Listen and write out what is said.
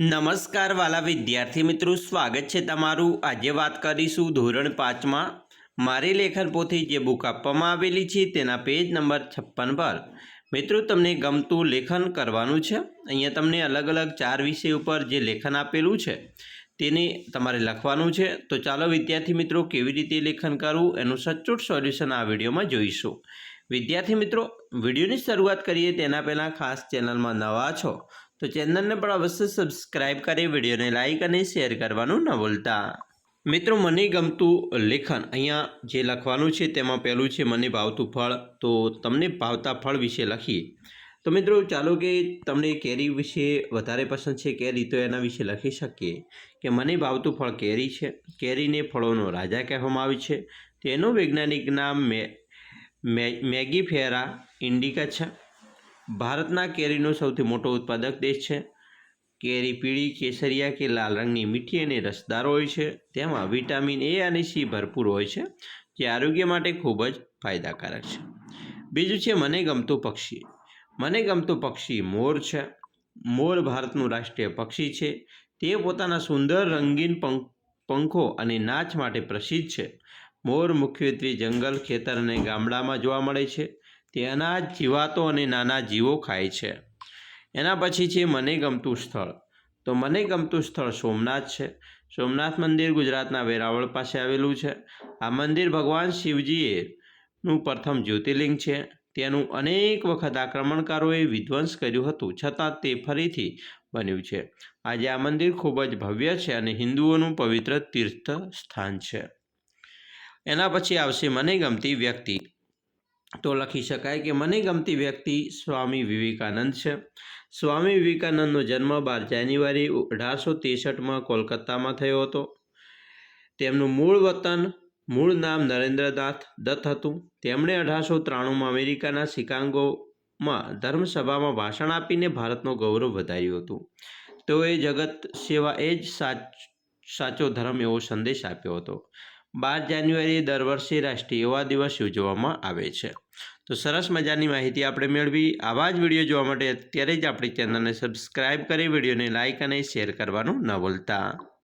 નમસ્કાર વાલા વિદ્યાર્થી મિત્રો, સ્વાગત છે તમારું. આજે વાત કરીશું ધોરણ પાંચમાં મારી લેખન પોથી જે બુક આપવામાં આવેલી છે તેના પેજ નંબર છપ્પન પર. મિત્રો, તમને ગમતું લેખન કરવાનું છે? અહીંયા તમને અલગ અલગ ચાર વિષય ઉપર જે લેખન આપેલું છે તેને તમારે લખવાનું છે. તો ચાલો વિદ્યાર્થી મિત્રો, કેવી રીતે લેખન કરવું? એનું સચોટ સોલ્યુશન આ વિડીયોમાં જોઈશું. વિદ્યાર્થી મિત્રો, વિડીયોની શરૂઆત કરીએ. તેના પહેલાં ખાસ ચેનલમાં નવા છો તો ચેનલને પણ અવશ્ય સબસ્ક્રાઇબ કરી વિડીયોને લાઇક અને શેર કરવાનું ન ભૂલતા. મિત્રો, મને ગમતું લેખન, અહીંયા જે લખવાનું છે તેમાં પહેલું છે, મને ભાવતું ફળ તો તમને ભાવતા ફળ વિશે લખીએ. તો મિત્રો, ચાલો કે તમને કેરી વિશે વધારે પસંદ છે, કેરી, તો એના વિશે લખી શકીએ કે, મને ભાવતું ફળ કેરી છે. કેરીને ફળોનો રાજા કહેવામાં આવે છે. તેનું વૈજ્ઞાનિક નામ મે મેગીફેરા ઇન્ડિકા છે. ભારતના કેરીનો સૌથી મોટો ઉત્પાદક દેશ છે. કેરી પીળી કેસરિયા કે લાલ રંગની મીઠી અને રસદાર હોય છે. તેમાં વિટામિન એ અને સી ભરપૂર હોય છે, જે આરોગ્ય માટે ખૂબ જ ફાયદાકારક છે. બીજું છે મને ગમતું પક્ષી. મને ગમતું પક્ષી મોર છે. મોર ભારતનું રાષ્ટ્રીય પક્ષી છે. તે પોતાના સુંદર રંગીન પંખ અને નાચ માટે પ્રસિદ્ધ છે. મોર મુખ્યત્વે જંગલ, ખેતર અને ગામડામાં જોવા મળે છે. તે અનાજ જીવાતો અને નાના જીવો ખાય છે. એના પછી છે મને ગમતું સ્થળ. તો મને ગમતું સ્થળ સોમનાથ છે. સોમનાથ મંદિર ગુજરાતના વેરાવળ પાસે આવેલું છે. આ મંદિર ભગવાન શિવજીએ નું પ્રથમ જ્યોતિર્લિંગ છે. તેનું અનેક વખત આક્રમણકારોએ વિધ્વંસ કર્યું હતું. છતાં તે ફરીથી બન્યું છે. આજે આ મંદિર ખૂબ જ ભવ્ય છે અને હિન્દુઓનું પવિત્ર તીર્થ સ્થાન છે. એના પછી આવશે મને ગમતી વ્યક્તિ. તો લખી શકાય કે મને ગમતી વ્યક્તિ સ્વામી વિવેકાનંદ છે. સ્વામી વિવેકાનંદનો જન્મ બાર જાન્યુઆરી અઢારસો ત્રેસઠમાં કોલકાતામાં થયો હતો. તેમનું મૂળ વતન, મૂળ નામ નરેન્દ્રનાથ દત્ત હતું. તેમણે અઢારસો ત્રાણુંમાં અમેરિકાના શિકાગોમાં ધર્મસભામાં ભાષણ આપીને ભારતનો ગૌરવ વધાર્યું હતું. તેઓએ જગત સેવા એ જ સાચ, સાચો ધર્મ એવો સંદેશ આપ્યો હતો. બાર જાન્યુઆરીએ દર વર્ષે રાષ્ટ્રીય યુવા દિવસ ઉજવવામાં આવે છે. તો સરસ મજાની માહિતી આપણે મેળવી. આવા જ વીડિયો જોવા માટે અત્યારે જ આપણી ચેનલને સબસ્ક્રાઈબ કરી, વિડીયોને લાઇક અને શેર કરવાનું ન ભૂલતા.